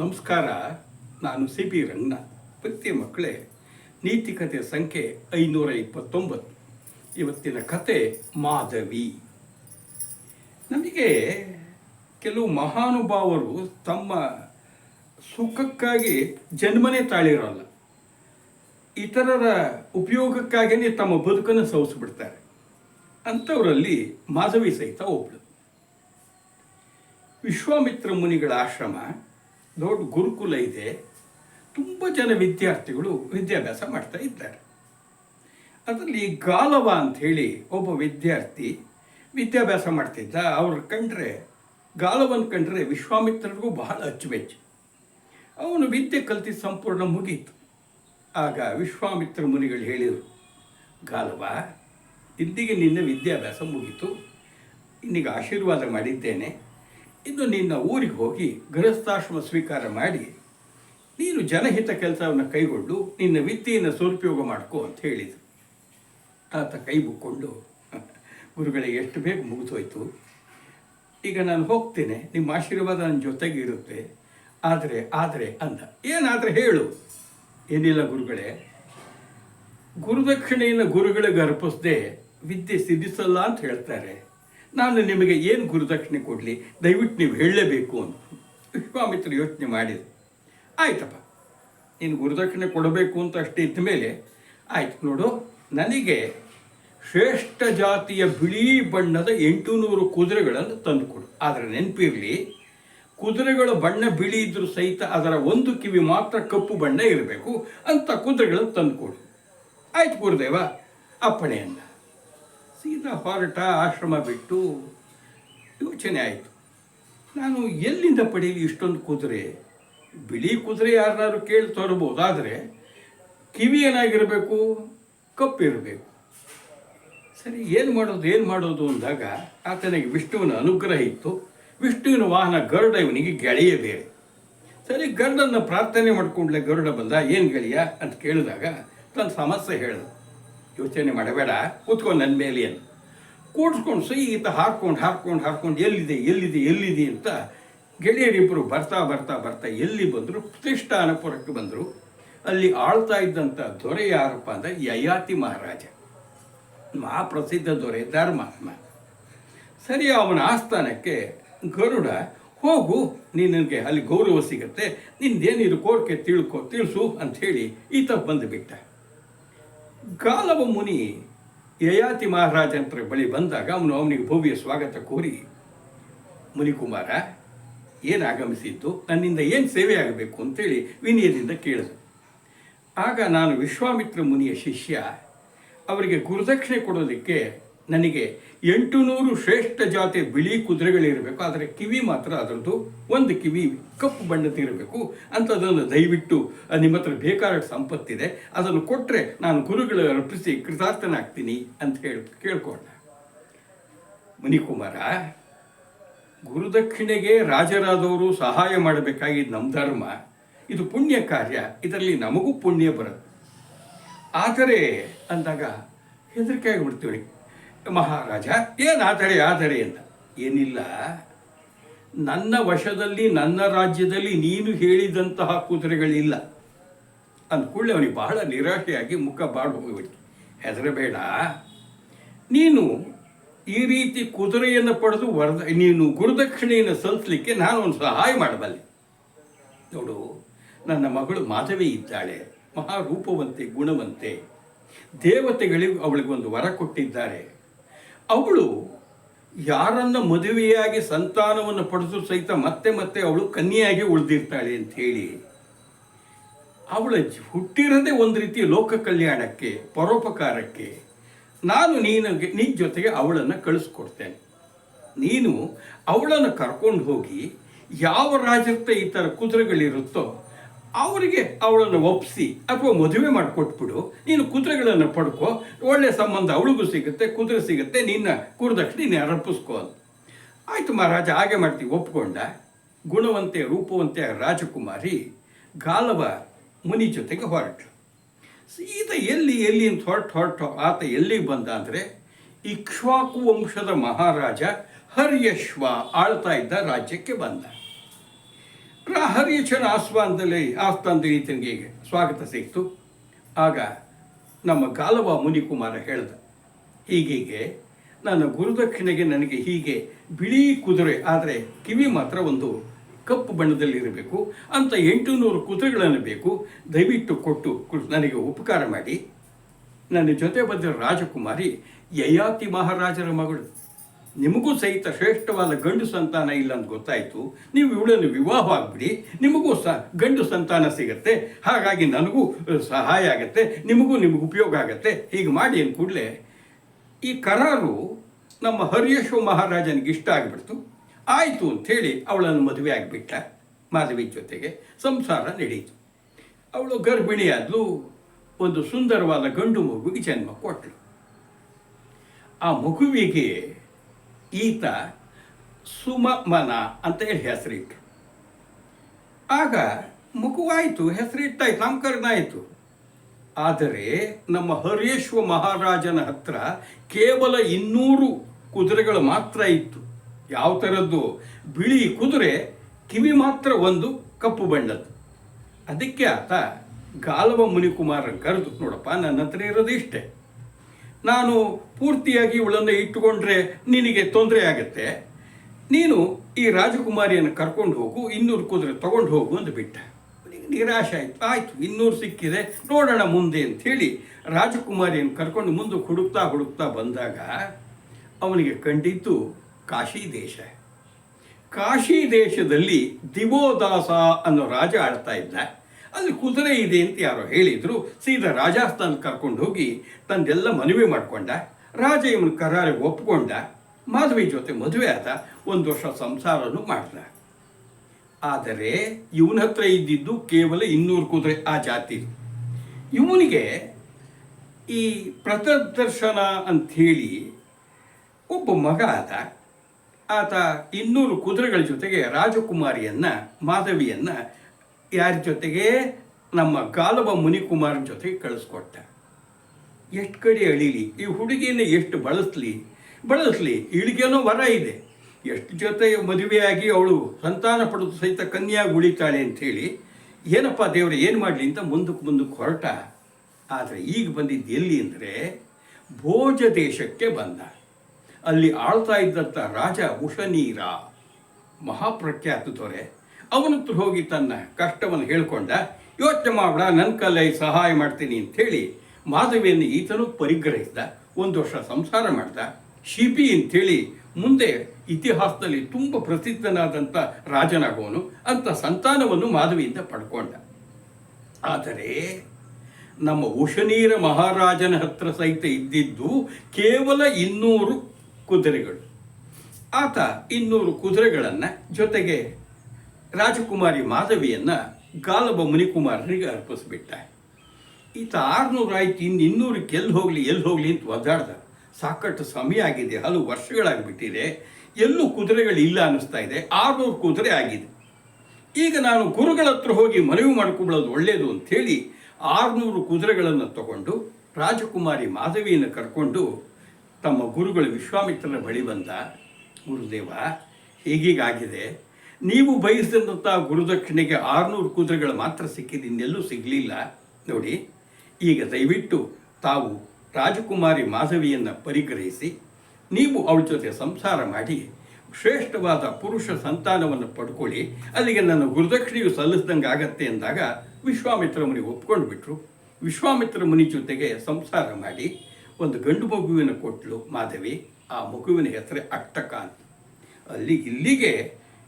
ನಮಸ್ಕಾರ, ನಾನು C P Ranganath ಪ್ರತಿ ಮಕ್ಕಳೇ, ನೀತಿ ಕಥೆ ಸಂಖ್ಯೆ ಐನೂರ ಇಪ್ಪತ್ತೊಂಬತ್ತು ಇವತ್ತಿನ ಕತೆ ಮಾಧವಿ. ನಮಗೆ ಕೆಲವು ಮಹಾನುಭಾವರು ತಮ್ಮ ಸುಖಕ್ಕಾಗಿ ಜನ್ಮನೇ ತಾಳಿರೋಲ್ಲ. ಇತರರ ಉಪಯೋಗಕ್ಕಾಗಿಯೇ ತಮ್ಮ ಬದುಕನ್ನು ಸವಿಸ್ಬಿಡ್ತಾರೆ. ಅಂಥವರಲ್ಲಿ ಮಾಧವಿ ಸಹಿತ ಒಬ್ಬಳು ವಿಶ್ವಾಮಿತ್ರ ಮುನಿಗಳ ಆಶ್ರಮ ದೊಡ್ಡ ಗುರುಕುಲ ಇದೆ. ತುಂಬ ಜನ ವಿದ್ಯಾರ್ಥಿಗಳು ವಿದ್ಯಾಭ್ಯಾಸ ಮಾಡ್ತಾ ಇದ್ದಾರೆ. ಅದರಲ್ಲಿ ಗಾಲವ ಅಂತ ಹೇಳಿ ಒಬ್ಬ ವಿದ್ಯಾರ್ಥಿ ವಿದ್ಯಾಭ್ಯಾಸ ಮಾಡ್ತಿದ್ದ. ಅವ್ರು ಕಂಡ್ರೆ ಗಾಲವನ್ನು ಕಂಡ್ರೆ ವಿಶ್ವಾಮಿತ್ರರಿಗೂ ಬಹಳ ಅಚ್ಚುಮೆಚ್ಚು. ಅವನು ವಿದ್ಯೆ ಕಲ್ತಿ ಸಂಪೂರ್ಣ ಮುಗೀತು. ಆಗ ವಿಶ್ವಾಮಿತ್ರ ಮುನಿಗಳು ಹೇಳಿದರು, ಗಾಲವ, ಇಂದಿಗೆ ನಿನ್ನ ವಿದ್ಯಾಭ್ಯಾಸ ಮುಗೀತು. ಇನ್ನೀಗ ಆಶೀರ್ವಾದ ಮಾಡಿದ್ದೇನೆ. ಇನ್ನು ನಿನ್ನ ಊರಿಗೆ ಹೋಗಿ ಗೃಹಸ್ಥಾಶ್ರಮ ಸ್ವೀಕಾರ ಮಾಡಿ, ನೀನು ಜನಹಿತ ಕೆಲಸವನ್ನು ಕೈಗೊಂಡು ನಿನ್ನ ವಿದ್ಯೆಯನ್ನು ಸದುಪಯೋಗ ಮಾಡ್ಕೋ ಅಂತ ಹೇಳಿದರು. ಆತ ಕೈ ಬುಕ್ಕೊಂಡು ಗುರುಗಳಿಗೆ ಎಷ್ಟು ಬೇಗ ಮುಗಿದೋಯ್ತು. ಈಗ ನಾನು ಹೋಗ್ತೇನೆ, ನಿಮ್ಮ ಆಶೀರ್ವಾದ ನನ್ನ ಜೊತೆಗೆ ಇರುತ್ತೆ. ಆದರೆ ಆದರೆ ಅಂದ. ಏನಾದರೆ ಹೇಳು. ಏನಿಲ್ಲ ಗುರುಗಳೇ, ಗುರುದಕ್ಷಿಣೆಯನ್ನು ಗುರುಗಳಿಗೆ ಅರ್ಪಿಸದೆ ವಿದ್ಯೆ ಸಿದ್ಧಿಸಲ್ಲ ಅಂತ ಹೇಳ್ತಾರೆ. ನಾನು ನಿಮಗೆ ಏನು ಗುರುದಕ್ಷಿಣೆ ಕೊಡಲಿ? ದಯವಿಟ್ಟು ನೀವು ಹೇಳಲೇಬೇಕು ಅಂತ. ವಿಶ್ವಾಮಿತ್ರ ಯೋಚನೆ ಮಾಡಿದೆ. ಆಯ್ತಪ್ಪ. ನೀನು ಗುರುದಕ್ಷಿಣೆ ಕೊಡಬೇಕು ಅಂತ ಅಷ್ಟೇ ಇದ್ದ ಮೇಲೆ, ಆಯ್ತು ನೋಡು, ನನಗೆ ಶ್ರೇಷ್ಠ ಜಾತಿಯ ಬಿಳಿ ಬಣ್ಣದ ಎಂಟು ನೂರು ಕುದುರೆಗಳನ್ನು ತಂದುಕೊಡು ಆದರೆ ನೆನಪಿರಲಿ, ಕುದುರೆಗಳ ಬಣ್ಣ ಬಿಳಿ ಇದ್ರೂ ಸಹಿತ ಅದರ ಒಂದು ಕಿವಿ ಮಾತ್ರ ಕಪ್ಪು ಬಣ್ಣ ಇರಬೇಕು. ಅಂತ ಕುದುರೆಗಳನ್ನು ತಂದುಕೊಡು ಆಯ್ತು ಗುರುದೇವ, ಅಪ್ಪಣೆ ಸೀದಾ ಹೊರಟ ಆಶ್ರಮ ಬಿಟ್ಟು ಯೋಚನೆ ಆಯಿತು. ನಾನು ಎಲ್ಲಿಂದ ಪಡೆಯಲಿ ಇಷ್ಟೊಂದು ಕುದುರೆ? ಬಿಳಿ ಕುದುರೆ ಯಾರನ್ನಾರು ಕೇಳಿ ತರಬಹುದು ಆದರೆ ಕಿವಿ ಏನಾಗಿರಬೇಕು ಕಪ್ಪಿರಬೇಕು. ಸರಿ, ಏನು ಮಾಡೋದು ಏನು ಮಾಡೋದು ಅಂದಾಗ ಆತನಿಗೆ ವಿಷ್ಣುವಿನ ಅನುಗ್ರಹ ಇತ್ತು. ವಿಷ್ಣುವಿನ ವಾಹನ ಗರುಡ ಇವನಿಗೆ ಗೆಳೆಯ ಬೇರೆ. ಸರಿ ಗರುಡನ್ನು ಪ್ರಾರ್ಥನೆ ಮಾಡಿಕೊಂಡ್ಲೆ ಗರುಡ ಬಂದ, ಏನು ಗೆಳೆಯ? ಅಂತ ಕೇಳಿದಾಗ ತನ್ನ ಸಮಸ್ಯೆ ಹೇಳ್ದ. ಯೋಚನೆ ಮಾಡಬೇಡ ಕೂತ್ಕೊಂಡು ನನ್ನ ಮೇಲೆ ಅಂತ. ಕೂಡ್ಸ್ಕೊಂಡು ಸಹಿತ ಹಾಕ್ಕೊಂಡು ಹಾಕ್ಕೊಂಡು ಹಾಕ್ಕೊಂಡು ಎಲ್ಲಿದೆ ಎಲ್ಲಿದೆ ಎಲ್ಲಿದೆ ಅಂತ ಗೆಳೆಯರಿಬ್ಬರು ಬರ್ತಾ ಬರ್ತಾ ಬರ್ತಾ ಎಲ್ಲಿ ಬಂದರು ಪ್ರತಿಷ್ಠಾನಪುರಕ್ಕೆ ಬಂದರು. ಅಲ್ಲಿ ಆಳ್ತಾ ಇದ್ದಂಥ ದೊರೆ ಯಾರಪ್ಪ ಅಂದರೆ ಯಯಾತಿ ಮಹಾರಾಜ. ಮಹಾಪ್ರಸಿದ್ಧ ದೊರೆ ಧರ್ಮಾತ್ಮ ಸರಿ, ಅವನ ಆಸ್ಥಾನಕ್ಕೆ ಗರುಡ, ಹೋಗು ನಿನಗೆ ಅಲ್ಲಿ ಗೌರವ ಸಿಗತ್ತೆ ನಿಂದೇನಿದು ಕೋರ್ಕೆ ತಿಳ್ಕೊ, ತಿಳಿಸು ಅಂಥೇಳಿ ಈತ ಬಂದುಬಿಟ್ಟ. ಗಾಲವ ಮುನಿ ಯಯಾತಿ ಮಹಾರಾಜಂತರ ಬಳಿ ಬಂದಾಗ ಅವನು ಅವನಿಗೆ ಭವ್ಯ ಸ್ವಾಗತ ಕೋರಿ ಮುನಿಕುಮಾರ ಏನು ಆಗಮಿಸಿದ್ದು? ನನ್ನಿಂದ ಏನು ಸೇವೆ ಆಗಬೇಕು? ಅಂತೇಳಿ ವಿನಯದಿಂದ ಕೇಳಿದ. ಆಗ ನಾನು ವಿಶ್ವಾಮಿತ್ರ ಮುನಿಯ ಶಿಷ್ಯ, ಅವರಿಗೆ ಗುರುದಕ್ಷಿಣೆ ಕೊಡೋದಕ್ಕೆ ನನಗೆ ಎಂಟು ನೂರು ಶ್ರೇಷ್ಠ ಜಾತಿಯ ಬಿಳಿ ಕುದುರೆಗಳಿರಬೇಕು ಆದರೆ ಕಿವಿ ಮಾತ್ರ ಅದರದ್ದು ಒಂದು ಕಿವಿ ಕಪ್ಪು ಬಣ್ಣದಿರಬೇಕು ಅಂಥದ್ದನ್ನು ದಯವಿಟ್ಟು ನಿಮ್ಮ ಹತ್ರ ಬೇಕಾದ ಸಂಪತ್ತಿದೆ, ಅದನ್ನು ಕೊಟ್ಟರೆ ನಾನು ಗುರುಗಳ ಅರ್ಪಿಸಿ ಕೃತಾರ್ಥನಾಗ್ತೀನಿ ಅಂತ ಹೇಳಿ ಕೇಳ್ಕೊಂಡ. ಮುನಿಕುಮಾರ ಗುರುದಕ್ಷಿಣೆಗೆ ರಾಜರಾದವರು ಸಹಾಯ ಮಾಡಬೇಕಾಗಿದ್ದು ನಮ್ಮ ಧರ್ಮ, ಇದು ಪುಣ್ಯ ಕಾರ್ಯ, ಇದರಲ್ಲಿ ನಮಗೂ ಪುಣ್ಯ ಬರುತ್ತೆ. ಆದರೆ ಅಂದಾಗ ಹೆದರಿಕೆ ಆಗಿಬಿಡ್ತೀವಿ. ಮಹಾರಾಜ, ಏನು ಆದರೆ ಆತರೆ ಅಂತ. ಏನಿಲ್ಲ. ನನ್ನ ವಶದಲ್ಲಿ, ನನ್ನ ರಾಜ್ಯದಲ್ಲಿ ನೀನು ಹೇಳಿದಂತಹ ಕುದುರೆಗಳಿಲ್ಲ. ಅಂದ್ಕೊಳ್ಳೆ, ಅವನಿಗೆ ಬಹಳ ನಿರಾಶೆಯಾಗಿ ಮುಖ ಬಾಡು ಹೋಗಿಬಿಟ್ಟು ಹೆದರಬೇಡ. ನೀನು ಈ ರೀತಿ ಕುದುರೆಯನ್ನು ಪಡೆದು ವರದ, ನೀನು ಗುರುದಕ್ಷಿಣೆಯನ್ನು ಸಲ್ಲಿಸಲಿಕ್ಕೆ ನಾನು ಒಂದು ಸಹಾಯ ಮಾಡಬಲ್ಲೆ. ನೋಡು, ನನ್ನ ಮಗಳು ಮಾಧವಿ ಇದ್ದಾಳೆ, ಮಹಾರೂಪವಂತೆ, ಗುಣವಂತೆ. ದೇವತೆಗಳಿಗೂ ಅವಳಿಗೆ ಒಂದು ವರ ಕೊಟ್ಟಿದ್ದಾರೆ. ಅವಳು ಯಾರನ್ನ ಮದುವೆಯಾಗಿ ಸಂತಾನವನ್ನು ಪಡೆದು ಸಹಿತ ಮತ್ತೆ ಮತ್ತೆ ಅವಳು ಕನ್ಯೆಯಾಗಿ ಉಳಿದಿರ್ತಾಳೆ ಅಂತ ಹೇಳಿ, ಅವಳ ಹುಟ್ಟಿರೋದೇ ಒಂದು ರೀತಿ ಲೋಕ ಕಲ್ಯಾಣಕ್ಕೆ, ಪರೋಪಕಾರಕ್ಕೆ ನಾನು ನೀನು ನಿನ್ನ ಜೊತೆಗೆ ಅವಳನ್ನು ಕಳಿಸ್ಕೊಡ್ತೇನೆ. ನೀನು ಅವಳನ್ನು ಕರ್ಕೊಂಡು ಹೋಗಿ ಯಾವ ರಾಜ್ಯ ಈ ಥರ ಕುದುರೆಗಳಿರುತ್ತೋ ಅವರಿಗೆ ಅವಳನ್ನು ಒಪ್ಪಿಸಿ ಅಥವಾ ಮದುವೆ ಮಾಡಿಕೊಟ್ಬಿಡು. ನೀನು ಕುದುರೆಗಳನ್ನು ಪಡ್ಕೊ. ಒಳ್ಳೆ ಸಂಬಂಧ ಅವಳಿಗೂ ಸಿಗುತ್ತೆ, ಕುದುರೆ ಸಿಗುತ್ತೆ, ನಿನ್ನ ಕುರುದಕ್ಷಿಣೆ ನೀನು ಅರ್ಪಿಸ್ಕೊ ಅಂತ. ಆಯಿತು ಮಹಾರಾಜ, ಹಾಗೆ ಮಾಡ್ತೀವಿ ಒಪ್ಕೊಂಡ. ಗುಣವಂತೆ, ರೂಪವಂತೆ ರಾಜಕುಮಾರಿ ಗಾಲವ ಮುನಿ ಜೊತೆಗೆ ಹೊರಟು ಸೀದಾ ಎಲ್ಲಿ ಎಲ್ಲಿ ಅಂತ ಹೊರಟು ಹೊರಟು. ಆತ ಎಲ್ಲಿಗೆ ಬಂದ ಅಂದರೆ ಇಕ್ಷ್ವಾಕು ವಂಶದ ಮಹಾರಾಜ ಹರ್ಯಶ್ವ ಆಳ್ತಾ ಇದ್ದ ರಾಜ್ಯಕ್ಕೆ ಬಂದ. ಹರೀಶನ ಆಸ್ವಾನದಲ್ಲಿ ಆಸ್ಥಾನದಲ್ಲಿ ಈತನಿಗೆ ಸ್ವಾಗತ ಸಿಕ್ತು ಆಗ ನಮ್ಮ ಗಾಲವ ಮುನಿಕುಮಾರ ಹೇಳ್ದ, ಹೀಗೀಗೆ ನನ್ನ ಗುರುದಕ್ಷಿಣೆಗೆ ನನಗೆ ಹೀಗೆ ಬಿಳಿ ಕುದುರೆ, ಆದರೆ ಕಿವಿ ಮಾತ್ರ ಒಂದು ಕಪ್ಪು ಬಣ್ಣದಲ್ಲಿರಬೇಕು, ಅಂತ ಎಂಟು ನೂರು ಕುದುರೆಗಳನ್ನು ಬೇಕು, ದಯವಿಟ್ಟು ಕೊಟ್ಟು ನನಗೆ ಉಪಕಾರ ಮಾಡಿ. ನನ್ನ ಜೊತೆ ಬಂದ ರಾಜಕುಮಾರಿ ಯಯಾತಿ ಮಹಾರಾಜರ ಮಗಳು. ನಿಮಗೂ ಸಹಿತ ಶ್ರೇಷ್ಠವಾದ ಗಂಡು ಸಂತಾನ ಇಲ್ಲ ಅಂತ ಗೊತ್ತಾಯಿತು. ನೀವು ಇವಳನ್ನು ವಿವಾಹ ಆಗ್ಬಿಡಿ. ನಿಮಗೂ ಸ, ಗಂಡು ಸಂತಾನ ಸಿಗತ್ತೆ. ಹಾಗಾಗಿ ನನಗೂ ಸಹಾಯ ಆಗತ್ತೆ. ನಿಮಗೂ ನಿಮಗೆ ಉಪಯೋಗ ಆಗತ್ತೆ. ಹೀಗೆ ಮಾಡಿ ಅಂದ ಕೂಡಲೇ ಈ ಕರಾರು ನಮ್ಮ ಹರಿಯೇಶ್ವ ಮಹಾರಾಜನಿಗೆ ಇಷ್ಟ ಆಗಿಬಿಡ್ತು. ಆಯಿತು ಅಂಥೇಳಿ ಅವಳನ್ನು ಮದುವೆ ಆಗಿಬಿಟ್ಟ ಮಾಧವಿ ಜೊತೆಗೆ. ಸಂಸಾರ ನಡೆಯಿತು ಅವಳು ಗರ್ಭಿಣಿಯಾದಲು ಒಂದು ಸುಂದರವಾದ ಗಂಡು ಮಗುವಿಗೆ ಜನ್ಮ ಕೊಟ್ಟಳು ಆ ಮಗುವಿಗೆ ಈತ ಸುಮಮನ ಅಂತ ಹೇಳಿ ಹೆಸರಿಟ್ರು ಆಗ ಮುಖವಾಯಿತು ಹೆಸರಿಟ್ಟಾಯ್ತು ನಾಮಕರಣ ಆಯಿತು. ಆದರೆ ನಮ್ಮ ಹರೇಶ್ವ ಮಹಾರಾಜನ ಹತ್ರ ಕೇವಲ ಇನ್ನೂರು ಕುದುರೆಗಳು ಮಾತ್ರ ಇತ್ತು. ಯಾವ ಥರದ್ದು? ಬಿಳಿ ಕುದುರೆ, ಕಿವಿ ಮಾತ್ರ ಒಂದು ಕಪ್ಪು ಬಣ್ಣದ್ದು. ಅದಕ್ಕೆ ಆತ ಗಾಲವ ಮುನಿಕುಮಾರನ್ ಕರೆದು, ನೋಡಪ್ಪ, ನನ್ನ ಹತ್ರ ಇರೋದು ಇಷ್ಟೇ. ನಾನು ಪೂರ್ತಿಯಾಗಿ ಇವಳನ್ನು ಇಟ್ಟುಕೊಂಡ್ರೆ ನಿನಗೆ ತೊಂದರೆ ಆಗುತ್ತೆ? ನೀನು ಈ ರಾಜಕುಮಾರಿಯನ್ನು ಕರ್ಕೊಂಡು ಹೋಗು, ಇನ್ನೂರು ಕುದುರೆ ತಗೊಂಡು ಹೋಗು ಅಂತ ಬಿಟ್ಟ. ನಿರಾಶೆ ಆಯಿತು. ಆಯಿತು, ಇನ್ನೂರು ಸಿಕ್ಕಿದೆ, ನೋಡೋಣ ಮುಂದೆ ಅಂಥೇಳಿ ರಾಜಕುಮಾರಿಯನ್ನು ಕರ್ಕೊಂಡು ಮುಂದೆ ಹುಡುಕ್ತಾ ಹುಡುಕ್ತಾ ಬಂದಾಗ ಅವನಿಗೆ ಕಂಡಿದ್ದು ಕಾಶಿ ದೇಶ. ಕಾಶಿ ದೇಶದಲ್ಲಿ ದಿವೋದಾಸ ಅನ್ನೋ ರಾಜ ಆಳ್ತಾ ಇದ್ದ. ಅಲ್ಲಿ ಕುದುರೆ ಇದೆ ಅಂತ ಯಾರೋ ಹೇಳಿದರು. ಸೀದಾ ರಾಜಸ್ಥಾನ ಕರ್ಕೊಂಡು ಹೋಗಿ ತಂದೆಲ್ಲ ಮನವಿ ಮಾಡಿಕೊಂಡ. ರಾಜ ಇವನು ಕರಾರಿಗೆ ಒಪ್ಪಿಕೊಂಡ ಮಾಧವಿ ಜೊತೆ ಮದುವೆ ಆದ ಒಂದು ವರ್ಷ ಸಂಸಾರನೂ ಮಾಡ್ದ. ಆದರೆ ಇವನ ಹತ್ರ ಇದ್ದಿದ್ದು ಕೇವಲ ಇನ್ನೂರು ಕುದುರೆ ಆ ಜಾತಿ. ಇವನಿಗೆ ಈ ಪ್ರತದರ್ಶನ ಅಂಥೇಳಿ ಒಬ್ಬ ಮಗ ಆದ. ಆತ ಇನ್ನೂರು ಕುದುರೆಗಳ ಜೊತೆಗೆ ರಾಜಕುಮಾರಿಯನ್ನ, ಮಾಧವಿಯನ್ನ ಯಾರ ಜೊತೆಗೆ? ನಮ್ಮ ಗಾಲವ ಮುನಿಕುಮಾರನ ಜೊತೆಗೆ ಕಳಿಸ್ಕೊಟ್ಟ. ಎಷ್ಟು ಕಡೆ ಅಳಿಲಿ? ಈ ಹುಡುಗಿನ ಎಷ್ಟು ಬಳಸಲಿ? ಬಳಸಲಿ, ಇಳಿಗೆನೋ ವರ ಇದೆ. ಎಷ್ಟು ಜೊತೆ ಮದುವೆಯಾಗಿ ಅವಳು ಸಂತಾನ ಪಡೆದು ಸಹಿತ ಕನ್ಯಾಗಿ ಉಳಿತಾಳೆ ಅಂಥೇಳಿ ಏನಪ್ಪ ದೇವರು, ಏನು ಮಾಡಲಿ ಅಂತ ಮುಂದಕ್ಕೆ ಮುಂದಕ್ಕೆ ಹೊರಟ. ಆದರೆ ಈಗ ಬಂದಿದ್ದು ಎಲ್ಲಿ ಅಂದರೆ, ಭೋಜ ದೇಶಕ್ಕೆ ಬಂದ. ಅಲ್ಲಿ ಆಳ್ತಾ ಇದ್ದಂಥ ರಾಜ ಉಷನೀರ. ಮಹಾಪ್ರಖ್ಯಾತ ದೊರೆ. ಅವನ ಹತ್ರ ಹೋಗಿ ತನ್ನ ಕಷ್ಟವನ್ನು ಹೇಳ್ಕೊಂಡ, ಯೋಚನೆ ಮಾಡಬೇಡ ನನ್ನ ಕಲ್ಲೈ ಸಹಾಯ ಮಾಡ್ತೀನಿ ಅಂಥೇಳಿ ಮಾಧವಿಯನ್ನು ಈತನು ಪರಿಗ್ರಹಿಸಿದ, ಒಂದು ವರ್ಷ ಸಂಸಾರ ಮಾಡ್ದ. ಶಿಪಿ ಅಂಥೇಳಿ ಮುಂದೆ ಇತಿಹಾಸದಲ್ಲಿ ತುಂಬ ಪ್ರಸಿದ್ಧನಾದಂಥ ರಾಜನಾಗುವನು, ಅಂತ ಸಂತಾನವನ್ನು ಮಾಧವಿಯಿಂದ ಪಡ್ಕೊಂಡ. ಆದರೆ ನಮ್ಮ ಉಷನೀರ ಮಹಾರಾಜನ ಹತ್ರ ಸಹಿತ ಇದ್ದಿದ್ದು ಕೇವಲ ಇನ್ನೂರು ಕುದುರೆಗಳು. ಆತ ಇನ್ನೂರು ಕುದುರೆಗಳನ್ನು ಜೊತೆಗೆ ರಾಜಕುಮಾರಿ ಮಾಧವಿಯನ್ನ ಗಾಲಬ ಮುನಿಕುಮಾರನಿಗೆ ಅರ್ಪಿಸ್ಬಿಟ್ಟ ಈತ ಆರ್ನೂರು ಆಯ್ತು, ಇನ್ನು ಇನ್ನೂರಕ್ಕೆ ಎಲ್ಲಿ ಹೋಗಲಿ ಎಲ್ಲಿ ಹೋಗಲಿ ಅಂತ ಒದ್ದಾಡ್ದ. ಸಾಕಷ್ಟು ಸಮಯ ಆಗಿದೆ, ಹಲವು ವರ್ಷಗಳಾಗಿಬಿಟ್ಟಿದೆ. ಎಲ್ಲೂ ಕುದುರೆಗಳು ಇಲ್ಲ ಅನ್ನಿಸ್ತಾ ಇದೆ, ಆರುನೂರು ಕುದುರೆ ಆಗಿದೆ. ಈಗ ನಾನು ಗುರುಗಳ ಹತ್ರ ಹೋಗಿ ಮನವಿ ಮಾಡ್ಕೊಳ್ಳೋದು ಒಳ್ಳೆಯದು ಅಂಥೇಳಿ ಆರುನೂರು ಕುದುರೆಗಳನ್ನು ತಗೊಂಡು ರಾಜಕುಮಾರಿ ಮಾಧವಿಯನ್ನು ಕರ್ಕೊಂಡು ತಮ್ಮ ಗುರುಗಳು ವಿಶ್ವಾಮಿತ್ರನ ಬಳಿ ಬಂದ, ಗುರುದೇವ, ಹೀಗೀಗಾಗಿದೆ. ನೀವು ಬಯಸಿದಂಥ ಗುರುದಕ್ಷಿಣೆಗೆ ಆರುನೂರು ಕುದುರೆಗಳು ಮಾತ್ರ ಸಿಕ್ಕಿದ ಇನ್ನೆಲ್ಲೂ ಸಿಗಲಿಲ್ಲ. ನೋಡಿ, ಈಗ ದಯವಿಟ್ಟು ತಾವು ರಾಜಕುಮಾರಿ ಮಾಧವಿಯನ್ನು ಪರಿಗ್ರಹಿಸಿ, ನೀವು ಅವಳ ಜೊತೆ ಸಂಸಾರ ಮಾಡಿ, ಶ್ರೇಷ್ಠವಾದ ಪುರುಷ ಸಂತಾನವನ್ನು ಪಡ್ಕೊಳ್ಳಿ. ಅಲ್ಲಿಗೆ ನನ್ನ ಗುರುದಕ್ಷಿಣೆಯು ಸಲ್ಲಿಸಿದಂಗೆ ಆಗತ್ತೆ ಅಂದಾಗ ವಿಶ್ವಾಮಿತ್ರ ಮುನಿ ಒಪ್ಕೊಂಡು ಬಿಟ್ರು ವಿಶ್ವಾಮಿತ್ರ ಮುನಿ ಜೊತೆಗೆ ಸಂಸಾರ ಮಾಡಿ, ಒಂದು ಗಂಡು ಮಗುವಿನ ಕೊಟ್ಟಲು ಮಾಧವಿ, ಆ ಮಗುವಿನ ಹೆಸರೇ ಅಟ್ಟಕ ಅಲ್ಲಿ ಇಲ್ಲಿಗೆ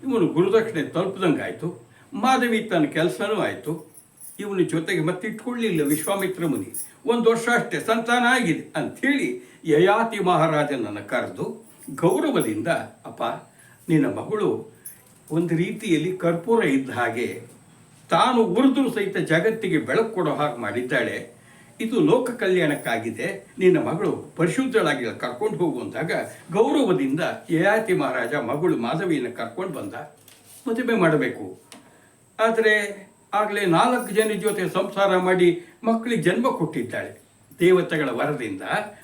ಇವನು ಗುರುದಕ್ಷಿಣೆ ತಲುಪ್ದಂಗೆ ಆಯಿತು ಮಾಧವಿ ತನ್ನ ಕೆಲಸನೂ ಆಯಿತು. ಇವನ ಜೊತೆಗೆ ಮತ್ತೆ ಇಟ್ಕೊಳ್ಳಿಲ್ಲ ವಿಶ್ವಾಮಿತ್ರ ಮುನಿ. ಒಂದು ವರ್ಷ ಅಷ್ಟೇ ಸಂತಾನ ಆಗಿದೆ ಅಂಥೇಳಿ ಯಯಾತಿ ಮಹಾರಾಜನನ್ನು ಕರೆದು ಗೌರವದಿಂದ, ಅಪ್ಪ, ನಿನ್ನ ಮಗಳು ಒಂದು ರೀತಿಯಲ್ಲಿ ಕರ್ಪೂರ ಇದ್ದ ಹಾಗೆ ತಾನು ಉರಿದ್ರು ಸಹಿತ ಜಗತ್ತಿಗೆ ಬೆಳಕು ಕೊಡೋ ಹಾಗೆ ಮಾಡಿದ್ದಾಳೆ. ಇದು ಲೋಕ ಕಲ್ಯಾಣಕ್ಕಾಗಿದೆ. ನಿನ್ನ ಮಗಳು ಪರಿಶುದ್ಧಳಾಗಿ ಕರ್ಕೊಂಡು ಹೋಗುವಂತಾಗ ಗೌರವದಿಂದ ಯಯಾತಿ ಮಹಾರಾಜ ಮಗಳು ಮಾಧವಿಯನ್ನು ಕರ್ಕೊಂಡು ಬಂದ. ಮದುವೆ ಮಾಡಬೇಕು. ಆದರೆ ಆಗಲೇ ನಾಲ್ಕು ಜನ ಜೊತೆ ಸಂಸಾರ ಮಾಡಿ ಮಕ್ಕಳಿಗೆ ಜನ್ಮ ಕೊಟ್ಟಿದ್ದಾಳೆ. ದೇವತೆಗಳ ವರದಿಂದ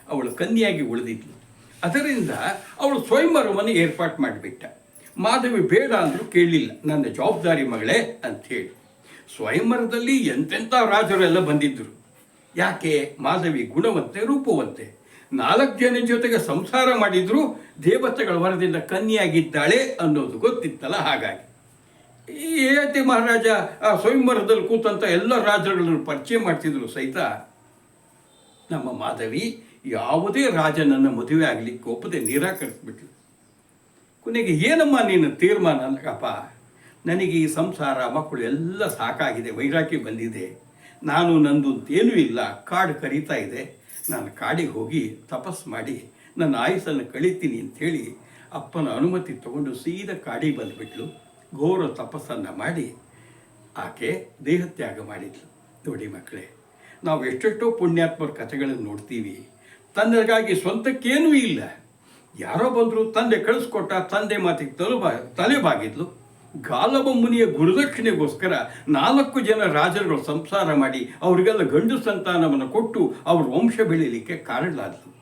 ಅವಳು ಕನ್ಯಾಗಿ ಉಳಿದಿದ್ಲು. ಅದರಿಂದ ಅವಳು ಸ್ವಯಂವರವನ್ನು ಏರ್ಪಾಟ್ ಮಾಡಿಬಿಟ್ಟ. ಮಾಧವಿ ಬೇಡ ಅಂದರೂ ಕೇಳಲಿಲ್ಲ ನನ್ನ ಜವಾಬ್ದಾರಿ ಮಗಳೇ ಅಂಥೇಳಿ. ಸ್ವಯಂವರದಲ್ಲಿ ಎಂತೆಂಥ ರಾಜರೆಲ್ಲ ಬಂದಿದ್ದರು. ಯಾಕೆ ಮಾಧವಿ ಗುಣವಂತೆ, ರೂಪವಂತೆ? ನಾಲ್ಕು ಜನ ಜೊತೆಗೆ ಸಂಸಾರ ಮಾಡಿದ್ರು ದೇವತೆಗಳ ವರದಿಂದ ಕನ್ಯಾಗಿದ್ದಾಳೆ ಅನ್ನೋದು ಗೊತ್ತಿತ್ತಲ್ಲ ಹಾಗಾಗಿ. ಏತಿ ಮಹಾರಾಜ, ಆ ಸ್ವಯಂವರದಲ್ಲಿ ಕೂತಂಥ ಎಲ್ಲ ರಾಜರುಗಳನ್ನು ಪರಿಚಯ ಮಾಡ್ತಿದ್ರು ಸಹಿತ. ನಮ್ಮ ಮಾಧವಿ ಯಾವುದೇ ರಾಜನನ್ನು ಮದುವೆ ಆಗಲಿಕ್ಕೆ ಒಪ್ಪದೆ ನಿರಾಕರಿಸ್ಬಿಟ್ಲು ಕೊನೆಗೆ, ಏನಮ್ಮ ನೀನು ತೀರ್ಮಾನ? ಅಲ್ಲಪ್ಪ ನನಗೆ ಈ ಸಂಸಾರ, ಮಕ್ಕಳು ಎಲ್ಲ ಸಾಕಾಗಿದೆ, ವೈರಾಗ್ಯ ಬಂದಿದೆ. ನಾನು ನಂದು ಅಂತೇನೂ ಇಲ್ಲ. ಕಾಡು ಕರೀತಾ ಇದೆ. ನಾನು ಕಾಡಿಗೆ ಹೋಗಿ ತಪಸ್ ಮಾಡಿ ನನ್ನ ಆಯುಸ್ಸನ್ನು ಕಳೀತೀನಿ ಅಂಥೇಳಿ ಅಪ್ಪನ ಅನುಮತಿ ತಗೊಂಡು ಸೀದಾ ಕಾಡಿಗೆ ಬಂದುಬಿಟ್ಲು. ಘೋರ ತಪಸ್ಸನ್ನು ಮಾಡಿ ಆಕೆ ದೇಹತ್ಯಾಗ ಮಾಡಿದ್ಲು. ನೋಡಿ ಮಕ್ಕಳೇ, ನಾವು ಎಷ್ಟೆಷ್ಟೋ ಪುಣ್ಯಾತ್ಮರ ಕಥೆಗಳನ್ನು ನೋಡ್ತೀವಿ. ತಂದೆಗಾಗಿ ಸ್ವಂತಕ್ಕೇನೂ ಇಲ್ಲ. ಯಾರೋ ಬಂದರೂ ತಂದೆ ಕಳಿಸ್ಕೊಟ್ಟ ತಂದೆ ಮಾತಿಗೆ ತಲೆ ತಲೆಬಾಗಿದ್ಲು ಗಾಲವ ಮುನಿಯ ಗುರುದಕ್ಷಿಣೆಗೋಸ್ಕರ ನಾಲ್ಕು ಜನ ರಾಜರುಗಳು ಸಂಸಾರ ಮಾಡಿ ಅವರಿಗೆಲ್ಲ ಗಂಡು ಸಂತಾನವನ್ನು ಕೊಟ್ಟು ಅವ್ರ ವಂಶ ಬೆಳೀಲಿಕ್ಕೆ ಕಾರಣಲಾದ್ಲು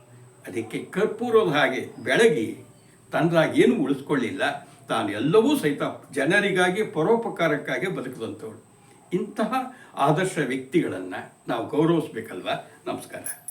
ಅದಕ್ಕೆ ಕರ್ಪೂರದ ಹಾಗೆ ಬೆಳಗಿ ತನ್ನದಾಗಿ ಏನು ಉಳಿಸ್ಕೊಳ್ಳಿಲ್ಲ. ತಾನು ಎಲ್ಲವೂ ಸಹಿತ ಜನರಿಗಾಗಿ, ಪರೋಪಕಾರಕ್ಕಾಗಿ ಬದುಕಿದಂಥವಳು ಇಂತಹ ಆದರ್ಶ ವ್ಯಕ್ತಿಗಳನ್ನು ನಾವು ಗೌರವಿಸ್ಬೇಕಲ್ವ? ನಮಸ್ಕಾರ.